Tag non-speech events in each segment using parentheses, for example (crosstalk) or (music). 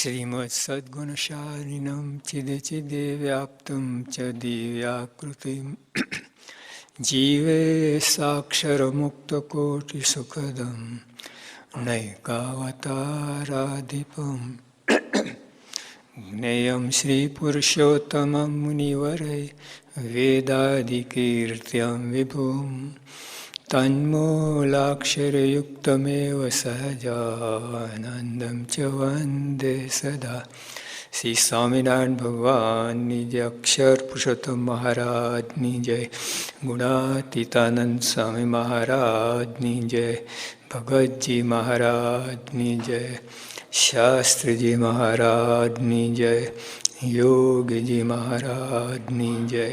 શ્રીમત્સદ્ગુણશાલિનમ ચિદે ચિદે વ્યાપ્તમ ચ દિવ્યાકૃતિમ જીવે સાક્ષરમુક્તકોટિસુખદમ નૈકાવતારાધિપમ જ્ઞેયમ શ્રીપુરુષોત્તમં મુનિવરે વેદાદિકીર્ત્યમ વિભુમ તન્મૂલાક્ષરયુક્તમેવ સહજાનંદમ ચ વંદે સદા શ્રી સ્વામિનારાયણ ભગવાનની જય અક્ષર પુરુષોત્તમ મહારાજની જય ગુણાતીતાનંદ સ્વામી મહારાજની જય ભગતજી મહારાજની જય શાસ્ત્રીજી મહારાજની જય યોગજી મહારાજની જય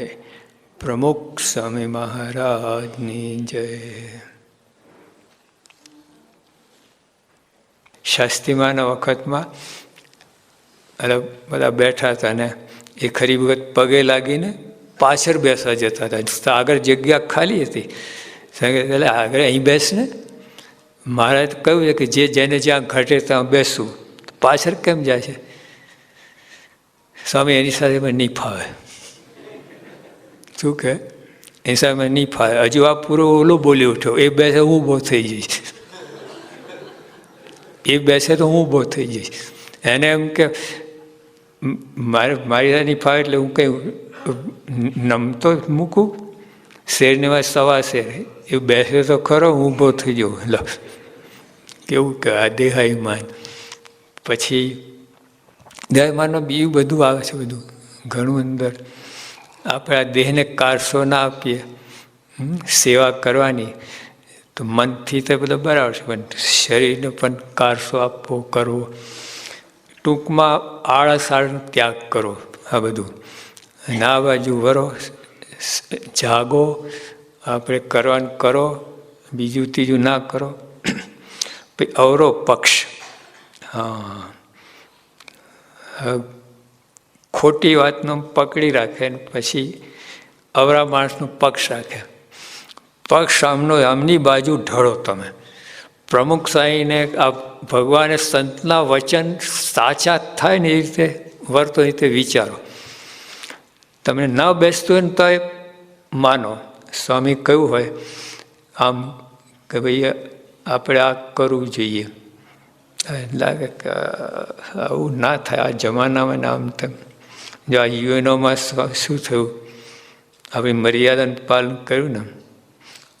પ્રમુખ સ્વામી મહારાજની જય શાસ્તિમાના વખતમાં એટલે બધા બેઠા હતા ને, એ ખરી વખત પગે લાગીને પાછળ બેસવા જતા હતા. આગળ જગ્યા ખાલી હતી. એટલે આગળ અહીં બેસને મહારાજ કહ્યું છે કે જે જેને જ્યાં ઘટે ત્યાં બેસવું પાછળ કેમ જાય છે? સ્વામી એની સાથે મને નહીં ફાવે. શું કે એ સામે નહીં ફાવે હજુ આ પૂરો ઓલો બોલી ઉઠ્યો. એ બેસે હું ઊભો થઈ જઈશ. એ બેસે તો હું ઊભો થઈ જઈશ. એને એમ કે મારે, મારી સાથે નહીં ફાવે એટલે હું કંઈ નમતો મૂકું. શેરને વાત સવા શેર. એ બેસે તો ખરો, હું ઊભો થઈ જાઉં. લો. કેવું કે, આ દેહાયમાન પછી દેહાયમાનનું બીજું બધું આવે છે બધું. ઘણું અંદર. આપણે દેહને કારસો ના આપીએ સેવા કરવાની, તો મનથી તો બધું બરાબર છે, પણ શરીરને પણ કારસો આપવો કરવો. ટૂંકમાં આળસ આળનો ત્યાગ કરો આ બધું. અને આ બાજુ વરો, જાગો, આપણે કરવાનું કરો, બીજું ત્રીજું ના કરો. પછી અવરો પક્ષ. હા. ખોટી વાતનું પકડી રાખે ને પછી અવરા માણસનો પક્ષ રાખે. પક્ષ આમનો આમની બાજુ ઢળો તમે. પ્રમુખ સાંઈને આ ભગવાને સંતના વચન સાચા થાય ને એ રીતે વર્તો રીતે વિચારો. તમને ન બેસતું હોય ને તો એ માનો. સ્વામી કહ્યું હોય, આમ કે ભાઈ આપણે આ કરવું જોઈએ. લાગે કે, આવું ના થાય, આ જમાનામાં આમ તેમ. જો આ યુએનઓમાં શું થયું આપણી મર્યાદાનું પાલન કર્યું ને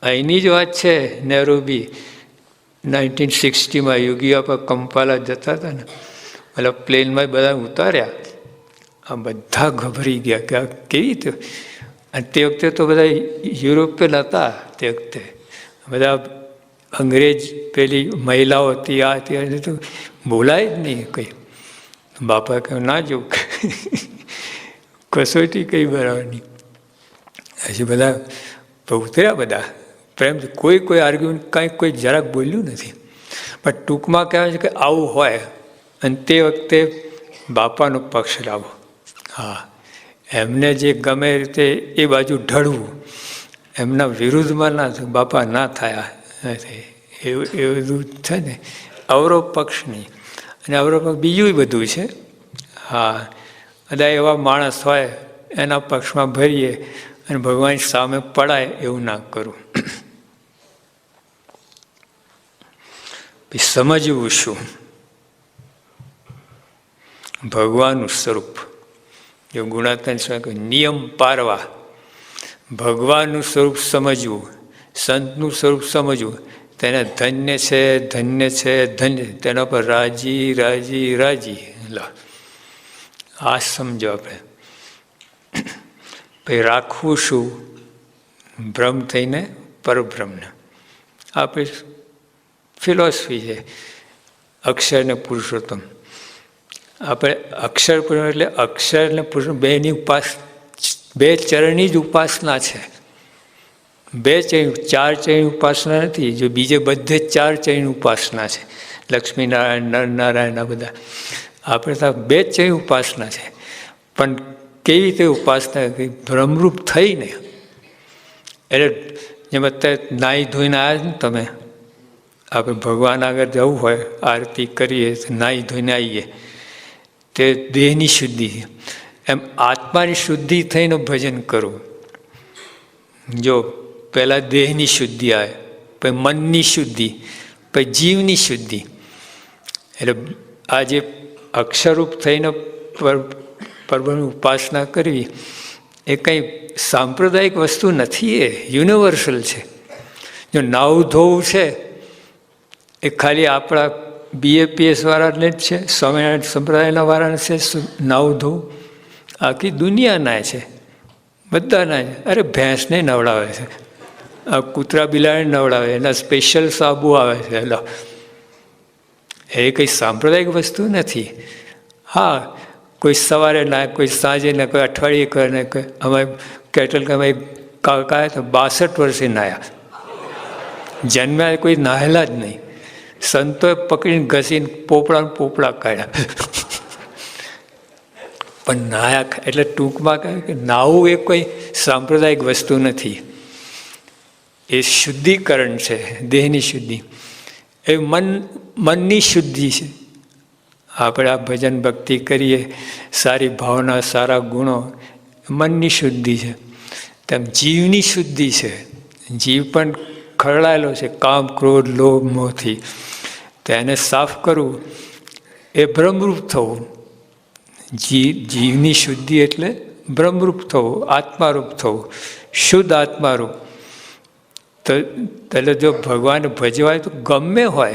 અહીંની જ વાત છે નહેરુ બી નાઇન્ટીન સિક્સટીમાં યુગીઓ પર કંપાલા જતા હતા ને એટલે પ્લેનમાં બધા ઉતાર્યા આ બધા ગભરી ગયા કે કેવી રીતે અને તે વખતે તો બધા યુરોપિયન હતા તે વખતે બધા અંગ્રેજ પેલી મહિલાઓ હતી આ હતી તો બોલાય જ નહીં કંઈ બાપા કહે ના જો કસોટી કઈ બરાબર નહીં હજી બધા ઉતર્યા બધા. પ્રેમ કોઈ કોઈ આર્ગ્યુમેન્ટ કાંઈ કોઈ જરાક બોલ્યું નથી. પણ ટૂંકમાં કહેવાય છે કે આવું હોય અને તે વખતે બાપાનો પક્ષ લાવો. હા, એમને જે ગમે રીતે એ બાજુ ઢળવું, એમના વિરુદ્ધમાં ના બાપા ના થયા. એવું એ બધું છે ને. અવરો પક્ષ નહીં. અને અવરો પક્ષ બીજું બધું છે. હા બધા એવા માણસ હોય, એના પક્ષમાં ભરીએ અને ભગવાન સામે પડાય એવું ના કરું. સમજવું શું? ભગવાનનું સ્વરૂપ. જો ગુણાત્મક નિયમ પારવા. ભગવાનનું સ્વરૂપ સમજવું, સંતનું સ્વરૂપ સમજવું. તેને ધન્ય છે ધન્ય છે, ધન્ય. તેના પર રાજી રાજી રાજી. આ સમજો આપણે પછી રાખવું શું ભ્રમ થઈને પરબ્રહ્મને આપણે ફિલોસફી છે, અક્ષર ને પુરુષોત્તમ. આપણે અક્ષર પુરુષ એટલે અક્ષર ને પુરુષ બેની ઉપાસ બે ચરણની જ ઉપાસના છે. બે ચરણ ચાર ચરણ ઉપાસના નથી, જો બીજે બધે ચાર ચરણ ઉપાસના છે. લક્ષ્મીનારાયણ, નરનારાયણ આ બધા. આપણે તો બે જ ઉપાસના છે. પણ કેવી રીતે ઉપાસના ભ્રમરૂપ થઈને એટલે જેમ અત્યારે નાહી ધોઈને આવ્યા ને તમે, આપણે ભગવાન આગળ જવું હોય, આરતી કરીએ નાહી ધોઈને આવીએ. તે દેહની શુદ્ધિ એમ આત્માની શુદ્ધિ થઈને ભજન કરવું જો પહેલાં દેહની શુદ્ધિ આવે, પછી મનની શુદ્ધિ, પછી જીવની શુદ્ધિ. એટલે આ જે અક્ષરરૂપ થઈને પર પરબ્રહ્મની ઉપાસના કરવી એ કંઈ સાંપ્રદાયિક વસ્તુ નથી એ, યુનિવર્સલ છે. જો નાવ ધોવું છે, એ ખાલી આપણા બીએપીએસ વાળાને જ છે, સ્વામિનારાયણ સંપ્રદાયના વાળાને છે નાવ ધોવું? આખી દુનિયાના છે, બધાના અરે ભેંસને નવડાવે છે, આ કૂતરા બિલાડીને નવડાવે, એના સ્પેશિયલ સાબુ આવે છે એટલે એ કંઈ સાંપ્રદાયિક વસ્તુ નથી. હા, કોઈ સવારે ના, કોઈ સાંજે ના, કોઈ અઠવાડિયે કરે ને, કોઈ અમે કેટલ કે અમે કાકા તો બાસઠ વર્ષે નાયા. જન્મ્યા કોઈ નાહેલા જ નહીં. સંતોએ પકડીને ઘસીને પોપડા પોપડા કાઢ્યા. પણ નાયક એટલે ટૂંકમાં કહે કે નાવું એ કોઈ સાંપ્રદાયિક વસ્તુ નથી. એ શુદ્ધિકરણ છે, દેહની શુદ્ધિ. એ મન, મનની શુદ્ધિ છે. આપણે આ ભજન ભક્તિ કરીએ, સારી ભાવના, સારા ગુણો, મનની શુદ્ધિ છે. તેમ જીવની શુદ્ધિ છે. જીવ પણ ખરડાયેલો છે, કામ, ક્રોધ, લોભ, મોહથી. તો એને સાફ કરવું, એ ભ્રમરૂપ થવું. જીવ જીવની શુદ્ધિ એટલે ભ્રમરૂપ થવું, આત્મારૂપ થવું, શુદ્ધ આત્મારૂપ. તો એટલે જો ભગવાન ભજવાય તો ગમે હોય,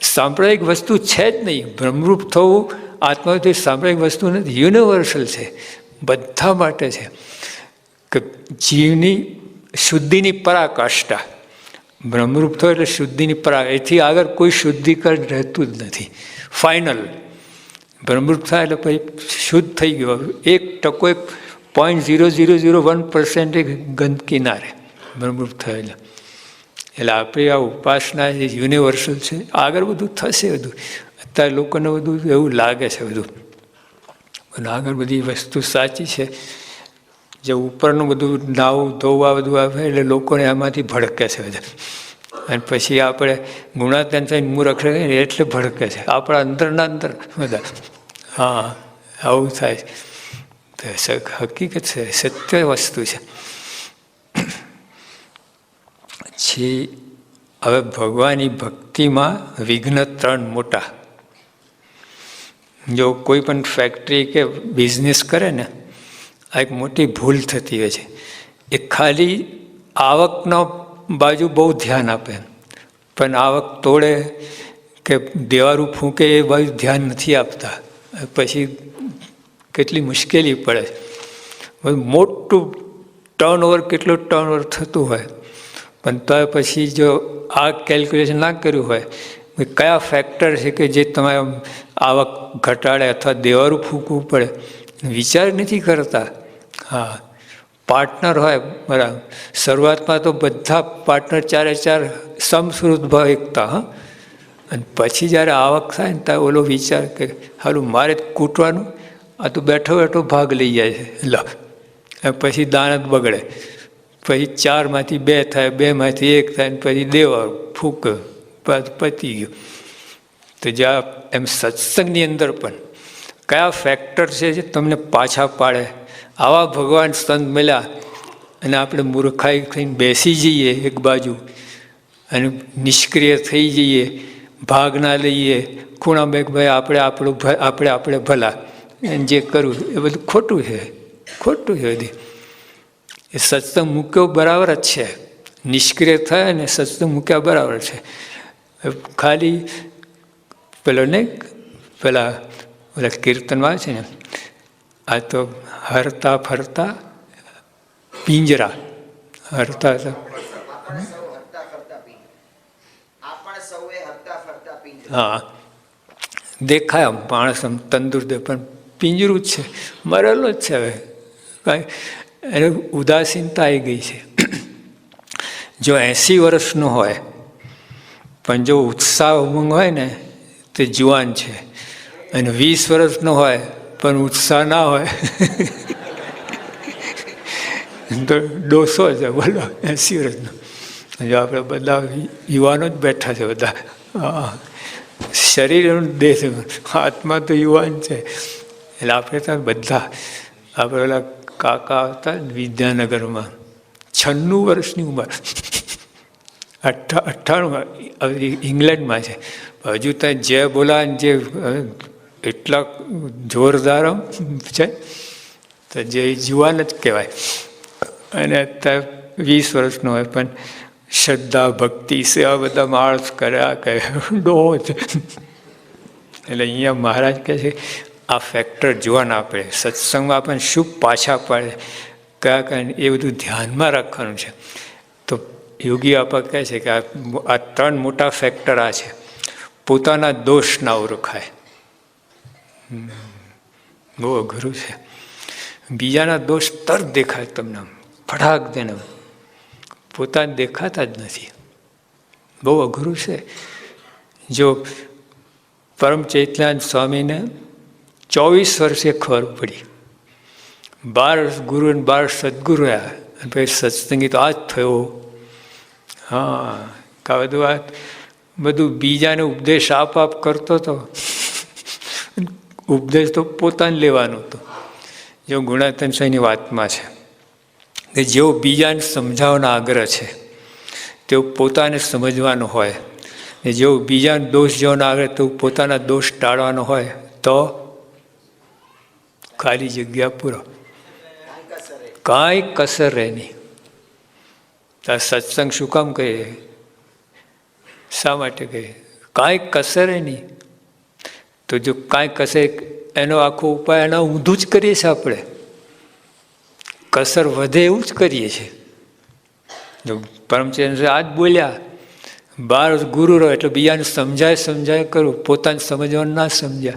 સાંપ્રદાયિક વસ્તુ છે જ નહીં. બ્રહ્મરૂપ થવું, આત્માથી સાંપ્રદાયિક વસ્તુ નથી યુનિવર્સલ છે. બધા માટે છે. કે જીવની શુદ્ધિની પરાકાષ્ઠા. બ્રહ્મરૂપ થયો એટલે શુદ્ધિની પરા, એથી આગળ કોઈ શુદ્ધિકરણ રહેતું જ નથી. ફાઇનલ બ્રહ્મરૂપ થાય એટલે પછી શુદ્ધ થઈ ગયો. એક ટકો એક point zero zero zero one percent ગંદકી ના રહે. બ્રહ્મરૂપ થયો એટલે આપણી આ ઉપાસના જે યુનિવર્સલ છે. આગળ બધું થશે બધું. અત્યારે લોકોને બધું એવું લાગે છે બધું. પણ આગળ બધી વસ્તુ સાચી છે. જે ઉપરનું બધું નાવું, ધોવા બધું આવે એટલે લોકોને એમાંથી ભડકે છે બધા. અને પછી આપણે ગુણાત્યાન થઈને મૂરખ રહીએ એટલે ભડકે છે. આપણા અંદરના અંદર બધા. હા, આવું થાય. છે હકીકત છે. સત્ય વસ્તુ છે. પછી હવે ભગવાનની ભક્તિમાં વિઘ્ન ત્રણ મોટા. જો કોઈ પણ ફેક્ટરી કે બિઝનેસ કરે ને, આ એક મોટી ભૂલ થતી હોય છે. એ ખાલી આવકનો બાજુ બહુ ધ્યાન આપે. પણ આવક તોડે કે દેવારું ફૂંકે એ બાજુ ધ્યાન નથી આપતા. પછી કેટલી મુશ્કેલી પડે. મોટું ટર્નઓવર કેટલું ટર્નઓવર થતું હોય પણ તો પછી જો આ કેલ્ક્યુલેશન ના કર્યું હોય કયા ફેક્ટર છે કે જે તમારે આવક ઘટાડે અથવા દેવારું ફૂંકવું પડે વિચાર નથી કરતા. હા પાર્ટનર હોય, બરાબર. શરૂઆતમાં તો બધા પાર્ટનર ચારે ચાર સમસૃત ભાવ એકતા, હા. અને પછી જ્યારે આવક થાય ને ત્યારે ઓલો વિચાર કે હાલું મારે કૂટવાનું, આ તો બેઠો બેઠો ભાગ લઈ જાય છે. લ પછી દાનત બગડે. પછી ચારમાંથી બે થાય, બેમાંથી એક થાય, ને પછી દેવા ફૂક પતી ગયું. તો જ્યાં એમ સત્સંગની અંદર પણ કયા ફેક્ટર છે જે તમને પાછા પાડે? આવા ભગવાન સંત મળ્યા અને આપણે મૂર્ખાઈ થઈને બેસી જઈએ એક બાજુ અને નિષ્ક્રિય થઈ જઈએ, ભાગ ના લઈએ, ખૂણા બેગ ભાઈ, આપણે આપણું આપણે આપણે ભલા. એને જે કરવું એ બધું ખોટું છે ખોટું છે બધી. એ સત્સંગ મૂક્યો બરાબર જ છે. નિષ્ક્રિય થાય ને સત્સંગ મૂક્યા બરાબર છે. ખાલી પેલો ને પેલા ઓલા કીર્તનમાં છે ને, આ તો હરતા ફરતા પિંજરા. હરતા હા. દેખાય માણસ તંદુરસ્ત, પણ પિંજરું જ છે. મરેલો જ છે હવે. કાંઈ એને ઉદાસીનતા આવી ગઈ છે. જો એંસી વર્ષનો હોય, પણ જો ઉત્સાહ ઉમંગ હોય ને, તે જુવાન છે. અને વીસ વર્ષનો હોય, પણ ઉત્સાહ ના હોય. (laughs) તો ડોસો છે બોલો, એંસી વર્ષનો. જો આપણે બધા યુવાનો જ બેઠા છે બધા. શરીર દેહ આત્મા તો યુવાન છે. એટલે આપણે તો બધા આપણે કાકા હતા વિદ્યાનગરમાં. છન્નું વર્ષની ઉંમર. અઠ્ઠા, અઠ્ઠાણું ઇંગ્લેન્ડમાં છે. હજુ ત્યાં જે બોલા જે એટલા જોરદાર છે. તો જે જુવાન જ કહેવાય. અને અત્યારે વીસ વર્ષનો હોય, પણ શ્રદ્ધા, ભક્તિ, સેવા બધા માણસ કર્યા કહે ડો છે એટલે અહીંયા મહારાજ કહે છે આ ફેક્ટર જોવાના આપણે. સત્સંગમાં આપણને શું પાછા પાડે, કયા કયા, એ બધું ધ્યાનમાં રાખવાનું છે. તો યોગી આપા કહે છે કે આ ત્રણ મોટા ફેક્ટર આ છે. પોતાના દોષ ના ઓળખાય બહુ અઘરું છે. બીજાના દોષ તરત દેખાય તમને ફટાક દેને. પોતાને દેખાતા જ નથી. બહુ અઘરું છે. જો પરમ ચૈતન્ય સ્વામીને ચોવીસ વર્ષે ખબર પડી. બાર ગુરુ અને બાર સદગુરુ રહ્યા અને પછી સત્સંગી તો આ જ થયો. હા, કા બધું આ બધું બીજાને ઉપદેશ આપ આપ કરતો હતો ઉપદેશ તો પોતાને લેવાનો હતો. જો ગુણાતન સ્વામીની વાતમાં છે કે જેવો બીજાને સમજાવવાનો આગ્રહ છે, તેઓ પોતાને સમજવાનો હોય. ને જેવો બીજાને દોષ જવાનો આગ્રહ તેવું પોતાના દોષ ટાળવાનો હોય, તો ખાલી જગ્યા પૂરો. કાંઈ કસર રહે નહીં તાર સત્સંગ શું કામ કહીએ શા માટે કહીએ કાંઈ કસર નહીં. તો જો કાંઈ કસે, એનો આખો ઉપાય એના ઊંધું જ કરીએ છીએ આપણે. કસર વધે એવું જ કરીએ છીએ. જો પરમચંદ્ર આ જ બોલ્યા, બાર ગુરુ રહો એટલે બીજાને સમજાય સમજાય કરું. પોતાને સમજવાનું ના સમજ્યા.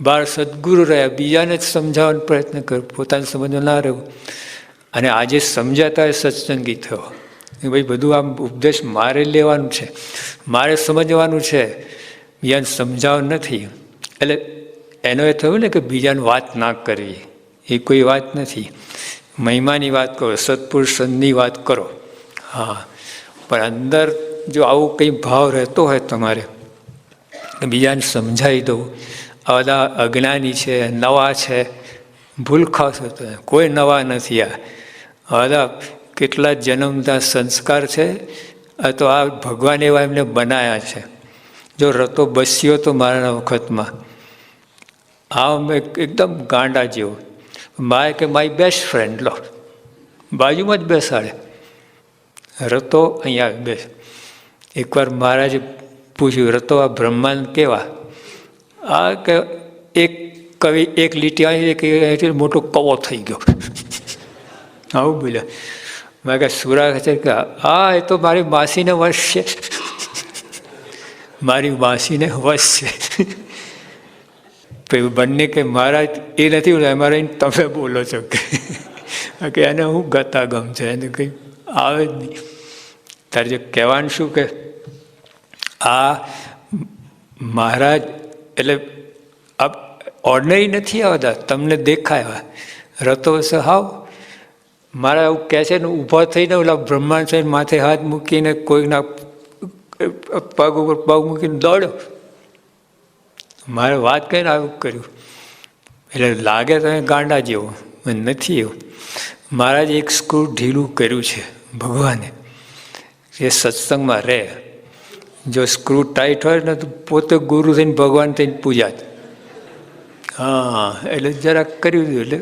બાર સદગુરુ રહ્યા, બીજાને જ સમજાવવાનો પ્રયત્ન કર, પોતાને સમજવા ના રહેવું અને આજે સમજાતા સત્સંગી થયો. કે ભાઈ, બધું આમ ઉપદેશ મારે લેવાનું છે. મારે સમજવાનું છે. બીજાને સમજાવવાનું નથી. એટલે એનો એ થયું ને કે બીજાને વાત ના કરવી. એ કોઈ વાત નથી. મહિમાની વાત કરો સત્પુરુષની વાત કરો. હા. પણ અંદર જો આવું કંઈ ભાવ રહેતો હોય તમારે બીજાને સમજાવી દઉં. બધા અજ્ઞાની છે, નવા છે ભૂલખા થતો કોઈ નવા નથી આ. બધા કેટલા જન્મતા સંસ્કાર છે તો આ ભગવાન એવા એમને બનાવ્યા છે. જો રતો બસ્યો તો મારાના વખતમાં. આ અમે એકદમ ગાંડા જેવો. માય કે માય બેસ્ટ ફ્રેન્ડ, લો. બાજુમાં જ બેસાડે. રતો અહીંયા બેસ. એકવાર મહારાજે પૂછ્યું, રતો આ બ્રહ્માંડ કેવા? આ કે એક કવિ, એક લીટી આવી એક મોટો કવો થઈ ગયો. આવું બોલ્યા. મેં કહે સુરા છે કે આ એ તો મારી માસીને વશ છે મારી માસીને વશ છે પછી બંને કે મહારાજ, એ નથી અમારે તમે બોલો છો કે. એને હું ગતા ગમ છે. એને કંઈ આવે જ નહીં. તારે જે કહેવાનું શું કે આ મહારાજ એટલે આ ઓર્ડનરી નથી આવતા, તમને દેખાય રતો હશે, હાવ. મારા એવું કહે છે ને, ઊભા થઈને ઓલા બ્રહ્માંડ સાહેબ માથે હાથ મૂકીને કોઈના પગ ઉપર પગ મૂકીને દોડ્યો. મારે વાત કહીને આવું કર્યું. એટલે લાગે તમે ગાંડા જેવો નથી એવું. જ એક સ્ક્રૂ ઢીલું કર્યું છે ભગવાને. એ સત્સંગમાં રહે. જો સ્ક્રૂ ટાઈટ હોય ને તો પોતે ગુરુ થઈને ભગવાન થઈને પૂજા હા, એટલે જરાક કર્યું હતું એટલે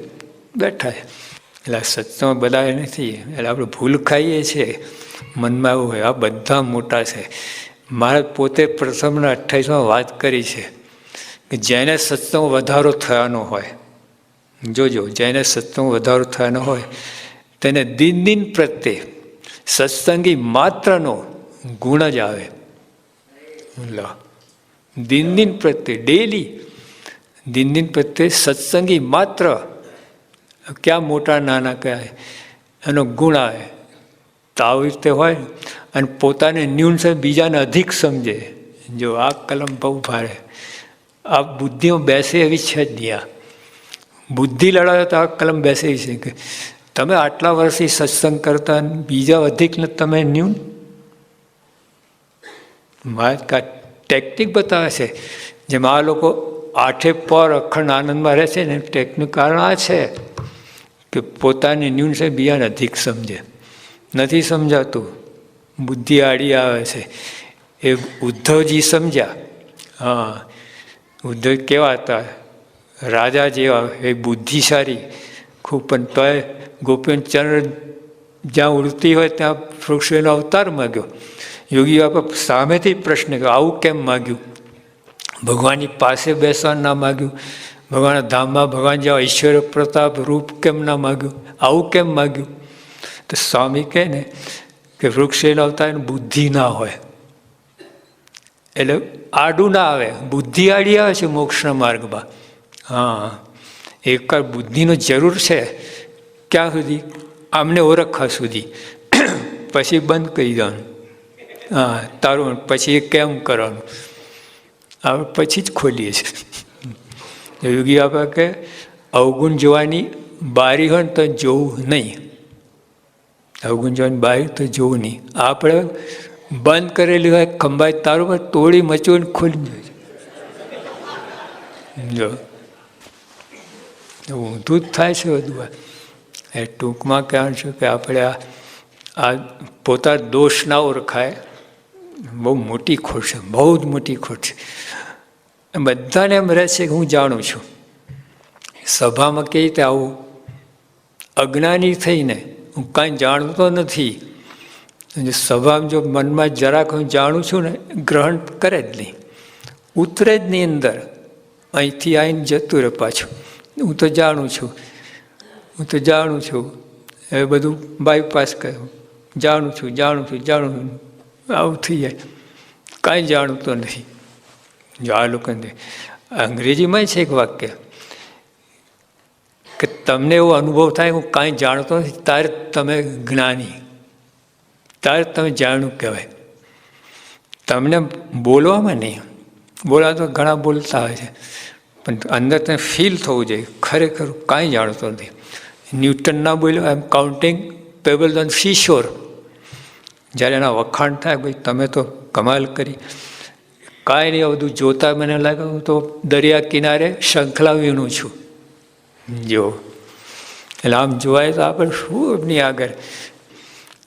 બેઠા એટલે સત્સંગ બધા નથી એટલે આપણે ભૂલ ખાઈએ છીએ. મનમાં એવું હોય, આ બધા મોટા છે. મારે પોતે પ્રથમના અઠ્ઠાવીસમાં વાત કરી છે કે જેને સત્સંગ વધારો થયાનો હોય, જોજો, જેને સત્સંગ વધારો થયાનો હોય, તેને દિન દિન પ્રત્યે સત્સંગી માત્રનો ગુણ જ આવે. લો દિન દિન પ્રત્યે ડેલી દિન દિન પ્રત્યે સત્સંગી માત્ર ક્યાં મોટા નાના કહેવાય એનો ગુણ આવે તો આવી રીતે હોય અને પોતાને ન્યૂન છે બીજાને અધિક સમજે જો આ કલમ બહુ ભારે આ બુદ્ધિઓ બેસે એવી છે જ નહીં બુદ્ધિ લડાવે તો આ કલમ બેસે છે કે તમે આટલા વર્ષથી સત્સંગ કરતા બીજા અધિકને તમે ન્યૂન મારે ટેકનિક બતાવે છે? જેમાં આ લોકો આઠે પર અખંડ આનંદમાં રહે છે ને ટેકનું કારણ આ છે કે પોતાની ન્યૂન છે બીજાને અધિક સમજે. નથી સમજાતું. બુદ્ધિ આડી આવે છે. એ ઉદ્ધવજી સમજ્યા. હા, ઉદ્ધવ કેવા હતા રાજા જેવા એ બુદ્ધિશાળી. ખૂબ પણ તોય ગોપીચંદ્ર જ્યાં ઉડતી હોય ત્યાં વૃક્ષોનો અવતાર માગ્યો. યોગી બાપા સામેથી પ્રશ્ન કર્યો, આવું કેમ માગ્યું? ભગવાનની પાસે બેસવા ના માગ્યું. ભગવાનના ધામમાં ભગવાન જેવા ઈશ્વર, પ્રતાપ, રૂપ કેમ ના માગ્યું? આવું કેમ માગ્યું? તો સ્વામી કહે ને કે વૃક્ષે લાવતા એને બુદ્ધિ ના હોય. એટલે આડું ના આવે. બુદ્ધિ આડી આવે છે મોક્ષના માર્ગમાં. હા. એક બુદ્ધિનો જરૂર છે ક્યાં સુધી? આમને ઓળખવા સુધી. પછી બંધ કરી દેવાનું. હા, તારું પછી કેમ કરવાનું? આપણે પછી જ ખોલીએ છીએ. યોગી બાપા કે, અવગુણ જોવાની બારી હોય તો જોવું નહીં. અવગુણ જોવાની બારી તો જોવું નહીં. આપણે બંધ કરેલી હોય ખંભાઈ તારું પર તોડી મચવીને ખોલી જો. ઊંધું જ થાય છે બધું એ ટૂંકમાં કહેવાનું છે કે આપણે આ પોતા દોષ ના ઓળખાય. બહુ મોટી ખોટ છે, બહુ જ મોટી ખોટ છે. બધાને એમ રહે છે કે હું જાણું છું. સભામાં કેવી રીતે આવું અજ્ઞાની થઈને હું કાંઈ જાણતો નથી. સભામાં જો મનમાં જરાક હું જાણું છું ને, ગ્રહણ કરે જ નહીં. ઉતરે જ નહીં અંદર. અહીંથી આવીને જતું રહે પાછું. હું તો જાણું છું. હું તો જાણું છું. એ બધું બાયપાસ કર્યું. જાણું છું જાણું છું જાણું છું. આવું થઈ જાય કાંઈ જાણતો નથી જો આ લોકોને અંગ્રેજીમાં છે એક વાક્ય કે તમને એવો અનુભવ થાય હું કાંઈ જાણતો નથી ત્યારે તમે જ્ઞાની. ત્યારે તમે જાણ્યું કહેવાય. તમને બોલવામાં નહીં. બોલા તો ઘણા બોલતા હોય છે. પણ અંદર તમે ફીલ થવું જોઈએ. ખરેખર કાંઈ જાણતો નથી. ન્યૂટન ના બોલ્યો આઈ એમ કાઉન્ટિંગ ધન ઓન શીશોર જ્યારે એના વખાણ થાય, ભાઈ, તમે તો કમાલ કરી. કાંઈ નહીં બધું જોતા મને લાગે, હું તો દરિયા કિનારે શંખલાવીનું છું. જો. એટલે આમ જોવાય તો આપણે શું એમની આગળ?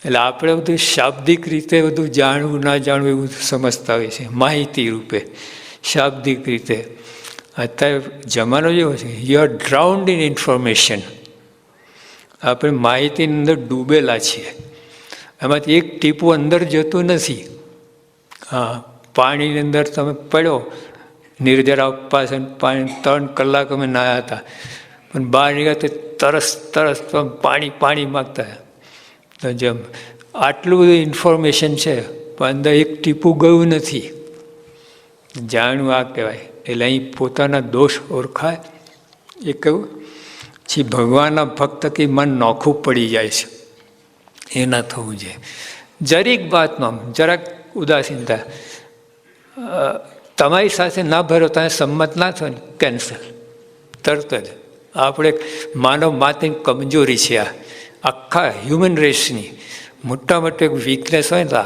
એટલે આપણે બધું શાબ્દિક રીતે બધું જાણવું, ના જાણવું એવું સમજતા હોય છે માહિતી રૂપે. શાબ્દિક રીતે. અત્યારે જમાનો જેવો છે you are drowned in information આપણે માહિતીની અંદર ડૂબેલા છીએ. એમાંથી એક ટીપું અંદર જતું નથી. હા, પાણીની અંદર તમે પડ્યો, નિર્જરા ઉપાસન પાણી ત્રણ કલાક અમે નાહ્યા હતા. પણ બહાર નીકળ્યા તો તરસ તરસ પાણી પાણી માગતા. તો જેમ આટલું બધું ઇન્ફોર્મેશન છે, પણ અંદર એક ટીપું ગયું નથી. જાણવું આ કહેવાય. એટલે અહીં પોતાના દોષ ઓળખાય. એ કહ્યું પછી ભગવાનના ભક્ત કે મન નોખું પડી જાય છે. એ ન થવું જોઈએ. જરીક વાતમાં જરાક ઉદાસીનતા તમારી સાથે ના ભરો, તમે સંમત ના થયો ને કેન્સલ તરત જ. આપણે માનવ માતની કમજોરી છે આ. આખા હ્યુમન રેસની મોટા મોટી વીકનેસ હોય ને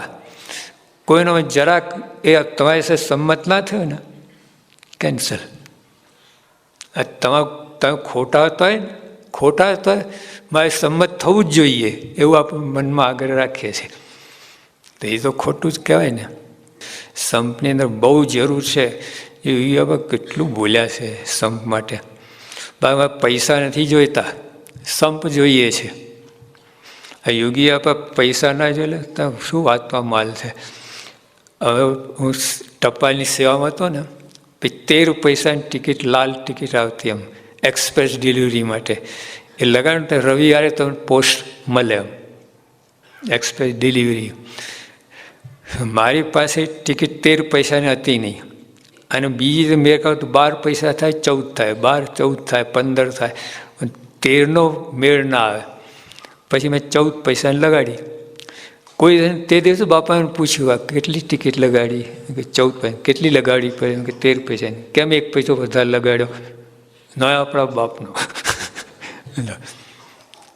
કોઈનો જરાક એ તમારી સાથે સંમત ના થયો ને કેન્સલ તમારે તમે ખોટા હતા હોય ખોટા હતા મારે સંમત થવું જ જોઈએ, એવું આપણે મનમાં આગળ રાખીએ છીએ. તો એ તો ખોટું જ કહેવાય ને. સંપની અંદર બહુ જરૂર છે. એ હવે કેટલું બોલ્યા છે સંપ માટે. બાબા પૈસા નથી જોઈતા, સંપ જોઈએ છે. આ યોગી આપણે પૈસા ના જોઈ તો શું વાતમાં માલ છે. હવે હું ટપાલની સેવામાં હતો ને તેર પૈસાની ટિકિટ, લાલ ટિકિટ આવતી એમ, એક્સપ્રેસ ડિલિવરી માટે. એ લગાડો તો રવિવારે તમને પોસ્ટ મળે એક્સપ્રેસ ડિલિવરી મારી પાસે ટિકિટ તેર પૈસાની હતી નહીં. અને બીજી મેં કહ્યું તો બાર પૈસા થાય, ચૌદ થાય. બાર, ચૌદ થાય, પંદર થાય. તેરનો મેળ ના આવે. પછી મેં ચૌદ પૈસાની લગાડી. કોઈ તે દિવસે બાપાને પૂછ્યું આ કેટલી ટિકિટ લગાડી? કે ચૌદ પૈસા. કેટલી લગાડી પડે કે તેર પૈસાની. કેમ એક પૈસો વધારે લગાડ્યો? ન આપણા બાપનો.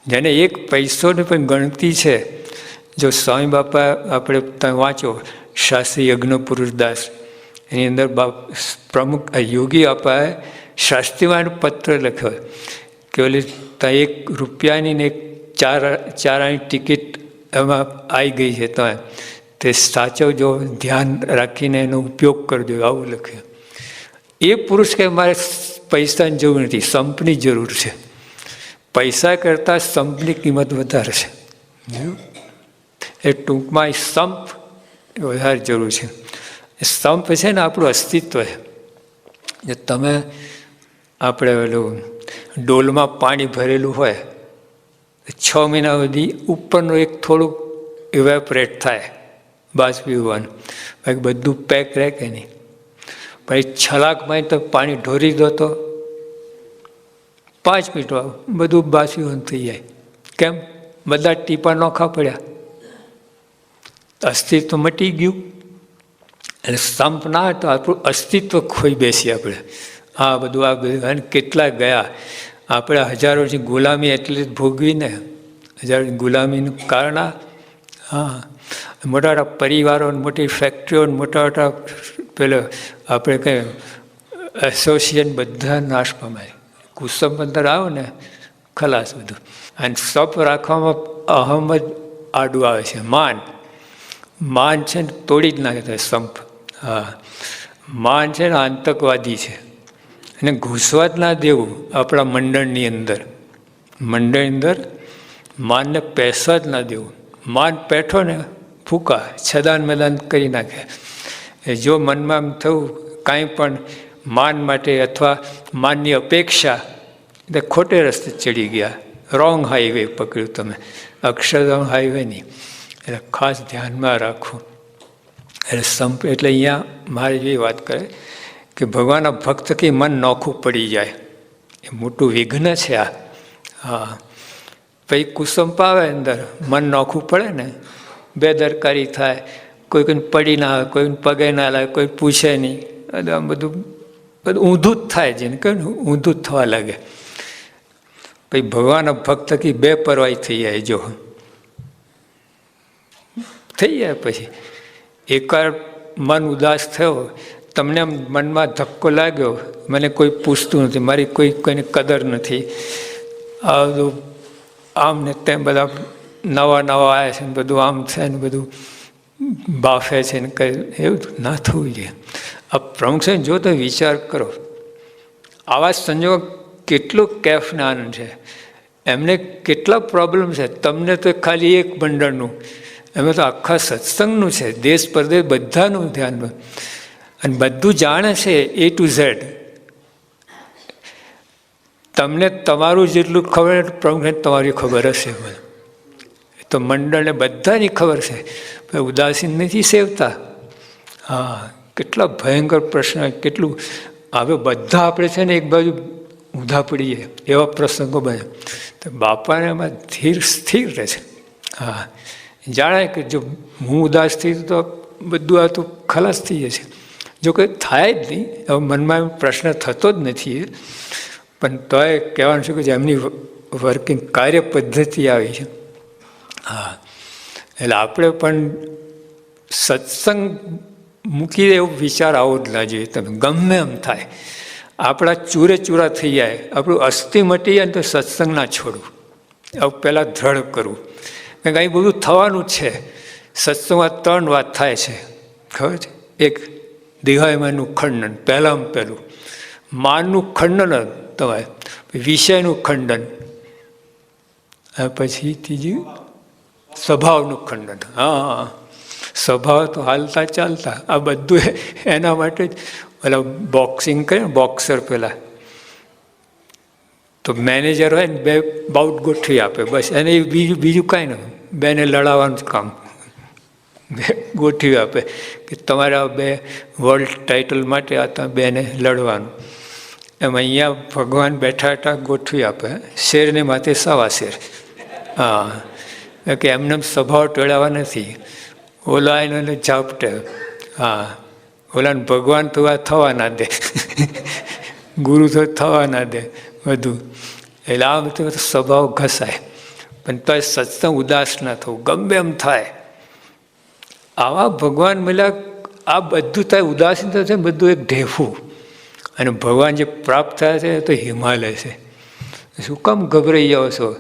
જેને એક પૈસોની પણ ગણતી છે, જો સ્વામી બાપા આપણે તમે વાંચો શાસ્ત્રી યજ્ઞ પુરુષદાસ એની અંદર બાપ પ્રમુખ યોગી બાપાએ શાસ્ત્રીવાન પત્ર લખ્યો. કે ઓલી ત્યાં એક રૂપિયાની ને એક ચાર, ચારાની ટિકિટ એમાં આવી ગઈ છે ત્યાં તે સાચવજો ધ્યાન રાખીને એનો ઉપયોગ કરજો, આવું લખ્યું. એ પુરુષ કે મારે પૈસાની જરૂર નથી, સંપની જરૂર છે. પૈસા કરતાં સંપની કિંમત વધારે છે. એ ટૂંકમાં એ સંપ વધારે જરૂર છે. સંપ છે ને આપણું અસ્તિત્વ છે. જે તમે આપણે પેલું ડોલમાં પાણી ભરેલું હોય છ મહિના સુધી ઉપરનું એક થોડુંક ઇવેપરેટ થાય બાષ્પીભવન બાકી બધું પેક રહે કે નહીં? પછી છલાકમાં તો પાણી ઢોરી દો તો પાંચ મિનિટમાં બધું બાષ્પીભવન થઈ જાય. કેમ? બધા ટીપા નોખા પડ્યા. અસ્તિત્વ મટી ગયું. અને સ્તંભ ના તો આપણું અસ્તિત્વ ખોઈ બેસી આપણે. આ બધું આ બધું કેટલા ગયા? આપણે હજારોની ગુલામી એટલે ભોગવીને, હજારોની ગુલામીનું કારણ આ. હા. મોટા મોટા પરિવારો, મોટી ફેક્ટરીઓ મોટા મોટા પેલો આપણે કંઈ એસોસિએશન બધા નાશ પામાય. કુસમ અંદર આવો ને, ખલાસ બધું. અને સપ રાખવામાં અહમ જ આડું આવે છે. માન. માન છે ને તોડી જ નાખે સંપ. હા. માન છે ને આતંકવાદી છે. અને ઘૂસવા જ ના દેવું આપણા મંડળની અંદર. મંડળની અંદર માનને પેસવા જ ના દેવું. માન પેઠો ને ફૂકા, છદાન મેદાન કરી નાખે. જો મનમાં એમ થયું કાંઈ પણ માન માટે અથવા માનની અપેક્ષા. એટલે ખોટે રસ્તે ચડી ગયા. રોંગ હાઈવે પકડ્યું તમે. અક્ષરધામ હાઈવે નહીં. એટલે ખાસ ધ્યાનમાં રાખવું એટલે સંપ, એટલે અહીંયા મારે એવી વાત કરે કે ભગવાનના ભક્ત કે મન નોખું પડી જાય. એ મોટું વિઘ્ન છે આ. હા. પછી કુસંપ આવે અંદર. મન નોખું પડે ને. બેદરકારી થાય. કોઈ કોઈને પડી ના આવે કોઈને પગે ના લાગે, કોઈ પૂછે નહીં. આમ બધું બધું ઊંધું જ થાય જેને કહે ઊંધું જ થવા લાગે. પછી ભગવાન ભક્ત કી બે પરવાઈ થઈ જાય જો. થઈ જાય પછી. એકવાર મન ઉદાસ થયો, તમને મનમાં ધક્કો લાગ્યો, મને કોઈ પૂછતું નથી, મારી કોઈ કોઈને કદર નથી. આ બધું આમ ને તેમ બધા નવા નવા આવ્યા છે ને બધું આમ છે ને બધું બાફે છે ને કંઈ એવું ના થવું જોઈએ. આ પ્રમુખ છે જો તો વિચાર કરો, આવા સંજોગ કેટલું કેફને છે. એમને કેટલા પ્રોબ્લેમ છે. તમને તો ખાલી એક મંડળનું એમાં તો આખા સત્સંગનું છે. દેશ પરદેશ બધાનું ધ્યાન અને બધું જાણે છે એ ટુ ઝેડ તમને તમારું જેટલું ખબર પ્રમુખને તમારી ખબર હશે તો મંડળને બધાની ખબર છે. ઉદાસીન નથી સેવતા. હા. કેટલા ભયંકર પ્રશ્ન, કેટલું હવે બધા આપણે છે ને એક બાજુ ઊંધા પડીએ એવા પ્રસંગો બને. તો બાપાને એમાં ધીર, સ્થિર રહે છે. હા. જાણે કે જો હું ઉદાસ થઈ તો બધું આ તો ખલાસ થઈ જશે જો કંઈ થાય જ નહીં, હવે મનમાં પ્રશ્ન થતો જ નથી પણ તોય કહેવાનું છે કે એમની વર્કિંગ કાર્ય પદ્ધતિ આવી છે. હા. એટલે આપણે પણ સત્સંગ મૂકી એવો વિચાર આવો જ જોઈએ તમે, ગમે એમ થાય. આપણા ચૂરે ચૂરા થઈ જાય, આપણું અસ્થિ મટી જાય તો સત્સંગ ના છોડવું આવું પહેલાં દ્રઢ કરવું. કારણ કે અહીં બધું થવાનું છે. સત્સંગમાં ત્રણ વાત થાય છે. ખબર છે? એક દેહાયમાનું ખંડન, પહેલાં પહેલું. માનનું ખંડન તમારે વિષયનું ખંડન પછી ત્રીજું, સ્વભાવનું ખંડન. હા. સ્વભાવ તો હાલતા ચાલતા. આ બધું એના માટે જ. પેલા બોક્સિંગ કરે બોક્સર પેલા. તો મેનેજર હોય ને, બે બાઉટ ગોઠવી આપે, બસ. એને બીજું બીજું કાંઈ નહીં બેને લડાવવાનું જ કામ. બે ગોઠવી આપે કે તમારા બે વર્લ્ડ ટાઇટલ માટે આ તમે બેને લડવાનું. એમ અહીંયા ભગવાન બેઠા હતા, ગોઠવી આપે. શેરને માથે સવા શેર. હા. કે એમને સ્વભાવ ટોળાવા નથી. ઓલા એને ઝાપટે હા. ઓલાને ભગવાન તો આ થવા ના દે. ગુરુ તો થવા ના દે બધું. એટલે આ બધું સ્વભાવ ઘસાય. પણ તો સત્સંગ ઉદાસ ના થવું. ગમે એમ થાય. આવા ભગવાન મળ્યા, આ બધું થાય ઉદાસીન થશે બધું એક ઢેફું. અને ભગવાન જે પ્રાપ્ત થયા છે તો હિમાલય છે. શું કામ ગભરાઈ જાઓ છો?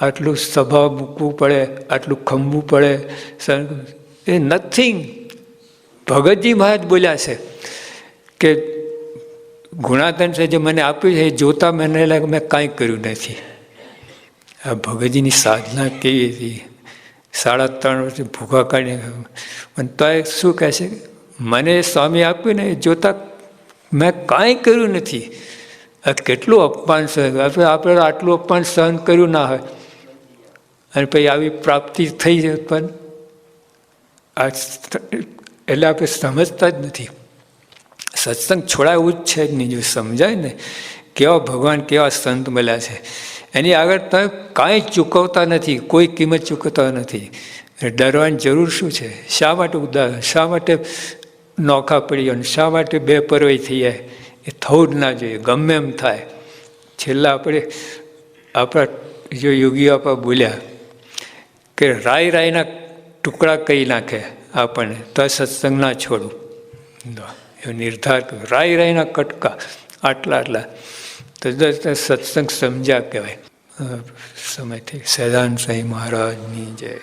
આટલું સ્વભાવ મૂકવું પડે, આટલું ખમવું પડે. એ નથિંગ ભગતજી મહારાજ બોલ્યા છે કે ગુણાધન છે જે મને આપ્યું છે, એ જોતા મને લાગે મેં કાંઈ કર્યું નથી. આ ભગતજીની સાધના કેવી હતી? સાડા ત્રણ વર્ષથી ભૂખા કાઢી અને તો એ શું કહે છે? મને સ્વામી આપ્યું ને એ જોતા મેં કાંઈ કર્યું નથી. આ કેટલું અપમાન સહન આપણે આટલું અપમાન સહન કર્યું ના હોય. અને પછી આવી પ્રાપ્તિ થઈ જાય પણ આ એટલે આપણે સમજતા જ નથી. સત્સંગ છોડાવવું જ છે જ નહીં. જો સમજાય ને, કેવા ભગવાન, કેવા સંત મળ્યા છે. એની આગળ તમે કાંઈ ચૂકવતા નથી, કોઈ કિંમત ચૂકવતા નથી. ડરવાની જરૂર શું છે? શા માટે ઉદાહરણ શા માટે નોખા પડી અને શા માટે બે પરવાઈ થઈ જાય એ થવું જ ના જોઈએ. ગમે એમ થાય. છેલ્લા આપણે, આપણા, જો યોગીઓ આપણા બોલ્યા કે રાય રાયના ટુકડા કહી નાખે આપણને? તો સત્સંગ ના છોડું. એવો નિર્ધાર કર્યો રાય રાયના કટકા. આટલા આટલા. તો સત્સંગ સમજ્યા કહેવાય. સમયથી. સહેદાન સાંઈ મહારાજની જય